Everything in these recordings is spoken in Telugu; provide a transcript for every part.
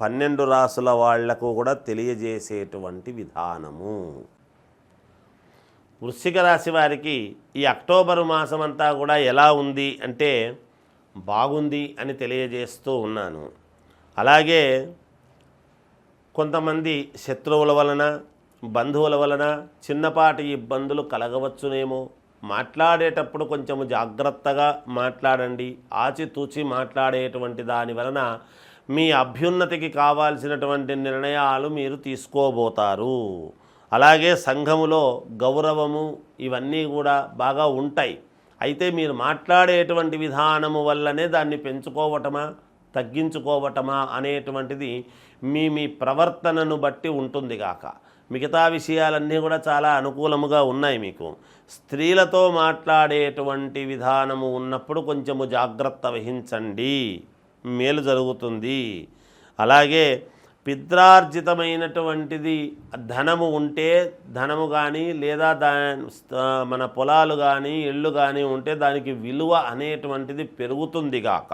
పన్నెండు రాసుల వాళ్ళకు కూడా తెలియజేసేటువంటి విధానము. వృశ్చిక రాశి వారికి ఈ అక్టోబరు మాసం అంతా కూడా ఎలా ఉంది అంటే బాగుంది అని తెలియజేస్తూ ఉన్నాను. అలాగే కొంతమంది శత్రువుల వలన బంధువుల వలన చిన్నపాటి ఇబ్బందులు కలగవచ్చునేమో మాట్లాడేటప్పుడు కొంచెము జాగ్రత్తగా మాట్లాడండి ఆచితూచి మాట్లాడేటువంటి దాని వలన మీ అభ్యున్నతికి కావాల్సినటువంటి నిర్ణయాలు మీరు తీసుకోబోతారు. అలాగే సంఘములో గౌరవము ఇవన్నీ కూడా బాగా ఉంటాయి. అయితే మీరు మాట్లాడేటువంటి విధానము వల్లనే దాన్ని పెంచుకోవటమా? తగ్గించుకోవటమా అనేటువంటిది మీ మీ ప్రవర్తనను బట్టి ఉంటుంది గాక. మిగతా విషయాలన్నీ కూడా చాలా అనుకూలముగా ఉన్నాయి మీకు. స్త్రీలతో మాట్లాడేటువంటి విధానము ఉన్నప్పుడు కొంచెము జాగ్రత్త వహించండి. మేలు జరుగుతుంది. అలాగే పిత్రార్జితమైనటువంటిది ధనము ఉంటే ధనము కానీ లేదా దా మన పొలాలు కానీ ఇళ్ళు కానీ ఉంటే దానికి విలువ అనేటువంటిది పెరుగుతుంది గాక.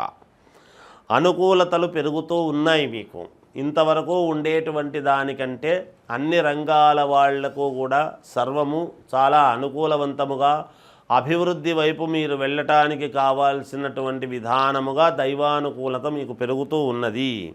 అనుకూలతలు పెరుగుతూ ఉన్నాయి మీకు. ఇంతవరకు ఉండేటువంటి దానికంటే అన్ని రంగాల వాళ్ళకు కూడా సర్వము చాలా అనుకూలవంతముగా అభివృద్ధి వైపు మీరు వెళ్ళటానికి కావాల్సినటువంటి విధానముగా దైవానుకూలత మీకు పెరుగుతూ ఉన్నది.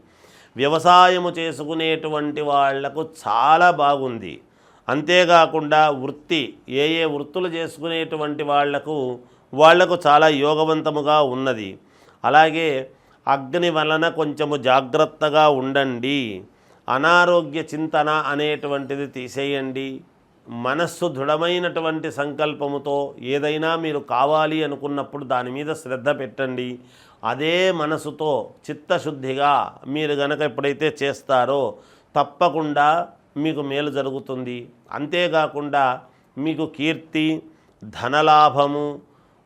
వ్యవసాయము చేసుకునేటువంటి వాళ్ళకు చాలా బాగుంది. అంతేకాకుండా వృత్తి ఏ ఏ వృత్తులు చేసుకునేటువంటి వాళ్ళకు వాళ్ళకు చాలా యోగవంతముగా ఉన్నది. అలాగే అగ్ని వలన కొంచెము జాగ్రత్తగా ఉండండి. అనారోగ్య చింతన అనేటువంటిది తీసేయండి. మనస్సు దృఢమైనటువంటి సంకల్పముతో ఏదైనా మీరు కావాలి అనుకున్నప్పుడు దాని మీద శ్రద్ధ పెట్టండి. అదే మనసుతో చిత్తశుద్ధిగా మీరు గనక ఎప్పుడైతే చేస్తారో తప్పకుండా మీకు మేలు జరుగుతుంది. అంతేకాకుండా మీకు కీర్తి ధనలాభము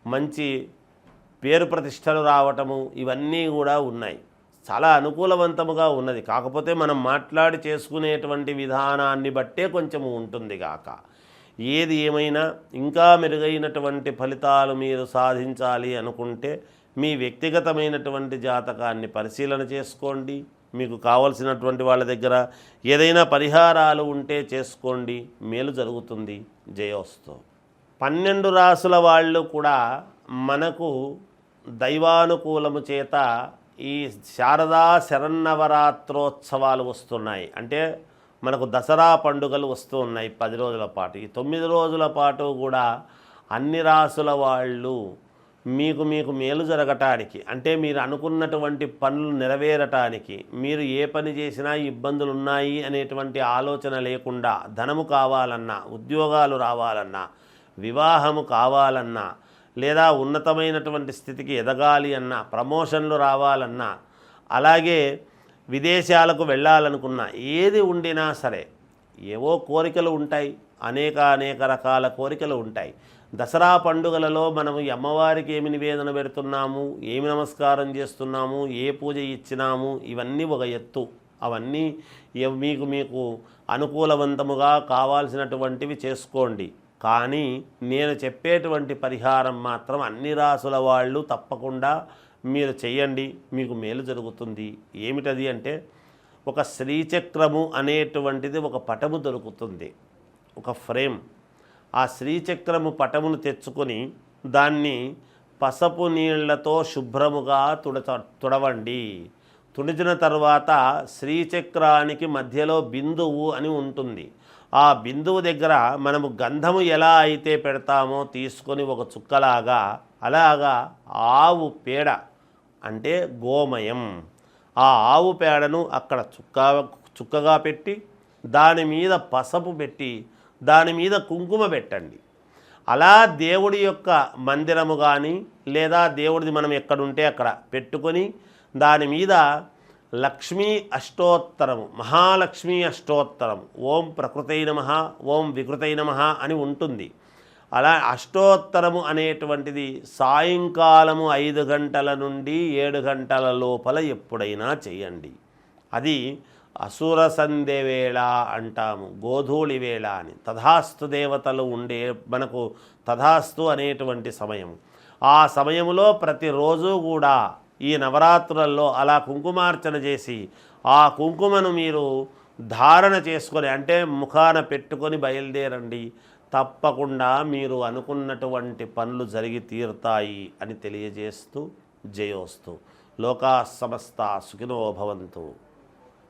మంచి పేరు ప్రతిష్టలు రావటము ఇవన్నీ కూడా ఉన్నాయి. చాలా అనుకూలవంతముగా ఉన్నది. కాకపోతే మనం మాట్లాడి చేసుకునేటువంటి విధానాన్ని బట్టే కొంచెము ఉంటుంది కాక ఏది ఏమైనా ఇంకా మెరుగైనటువంటి ఫలితాలు మీరు సాధించాలి అనుకుంటే మీ వ్యక్తిగతమైనటువంటి జాతకాన్ని పరిశీలన చేసుకోండి. మీకు కావలసినటువంటి వాళ్ళ దగ్గర ఏదైనా పరిహారాలు ఉంటే చేసుకోండి. మేలు జరుగుతుంది. జయోస్తో. పన్నెండు రాసుల వాళ్ళు కూడా మనకు దైవానుకూలము చేత ఈ శారదా శరన్నవరాత్రోత్సవాలు వస్తున్నాయి. అంటే మనకు దసరా పండుగలు వస్తూ ఉన్నాయి పది రోజుల పాటు. ఈ తొమ్మిది రోజుల పాటు కూడా అన్ని రాసుల వాళ్ళు మీకు మీకు మేలు జరగటానికి అంటే మీరు అనుకున్నటువంటి పనులు నెరవేరటానికి మీరు ఏ పని చేసినా ఇబ్బందులు ఉన్నాయి అనేటువంటి ఆలోచన లేకుండా ధనము కావాలన్నా ఉద్యోగాలు రావాలన్నా వివాహము కావాలన్నా లేదా ఉన్నతమైనటువంటి స్థితికి ఎదగాలి అన్నా ప్రమోషన్లు రావాలన్నా అలాగే విదేశాలకు వెళ్ళాలనుకున్నా ఏది ఉండినా సరే ఏవో కోరికలు ఉంటాయి అనేక అనేక రకాల కోరికలు ఉంటాయి. దసరా పండుగలలో మనము అమ్మవారికి ఏమి నివేదన పెడుతున్నాము ఏమి నమస్కారం చేస్తున్నాము ఏ పూజ ఇచ్చినాము ఇవన్నీ ఒక ఎత్తు. అవన్నీ మీకు మీకు అనుకూలవంతముగా కావాల్సినటువంటివి చేసుకోండి. కానీ నేను చెప్పేటువంటి పరిహారం మాత్రం అన్ని రాసుల వాళ్ళు తప్పకుండా మీరు చేయండి మీకు మేలు జరుగుతుంది. ఏమిటది అంటే ఒక శ్రీచక్రము అనేటువంటిది ఒక పటము దొరుకుతుంది ఒక ఫ్రేమ్. ఆ శ్రీచక్రము పటమును తెచ్చుకొని దాన్ని పసపు నీళ్ళతో శుభ్రముగా తుడచ తుడవండి. తుడిచిన తర్వాత శ్రీచక్రానికి మధ్యలో బిందువు అని ఉంటుంది. ఆ బిందువు దగ్గర మనము గంధము ఎలా అయితే పెడతామో తీసుకొని ఒక చుక్కలాగా అలాగా ఆవు పేడ అంటే గోమయం. ఆ ఆవు పేడను అక్కడ చుక్క చుక్కగా పెట్టి దాని మీద పసపు పెట్టి దాని మీద కుంకుమ పెట్టండి. అలా దేవుడి యొక్క మందిరము కానీ లేదా దేవుడిది మనం ఎక్కడుంటే అక్కడ పెట్టుకొని దాని మీద లక్ష్మీ అష్టోత్తరము మహాలక్ష్మీ అష్టోత్తరం. ఓం ప్రకృతై నమ ఓం వికృతై నమ అని ఉంటుంది. అలా అష్టోత్తరము అనేటువంటిది సాయంకాలము ఐదు గంటల నుండి ఏడు గంటల లోపల ఎప్పుడైనా చేయండి. అది అసుర సంధ్య వేళ అంటాము గోధూళి వేళ అని. తథాస్తు దేవతలు ఉండే మనకు తథాస్తు అనేటువంటి సమయం. ఆ సమయంలో ప్రతిరోజు కూడా ఈ నవరాత్రులలో అలా కుంకుమార్చన చేసి ఆ కుంకుమను మీరు ధారణ చేసుకొని అంటే ముఖాన పెట్టుకొని బయలుదేరండి. తప్పకుండా మీరు అనుకున్నటువంటి పనులు జరిగి తీరుతాయి అని తెలియజేస్తూ జయోస్తు. లోకా సమస్త సుఖినో భవంతు.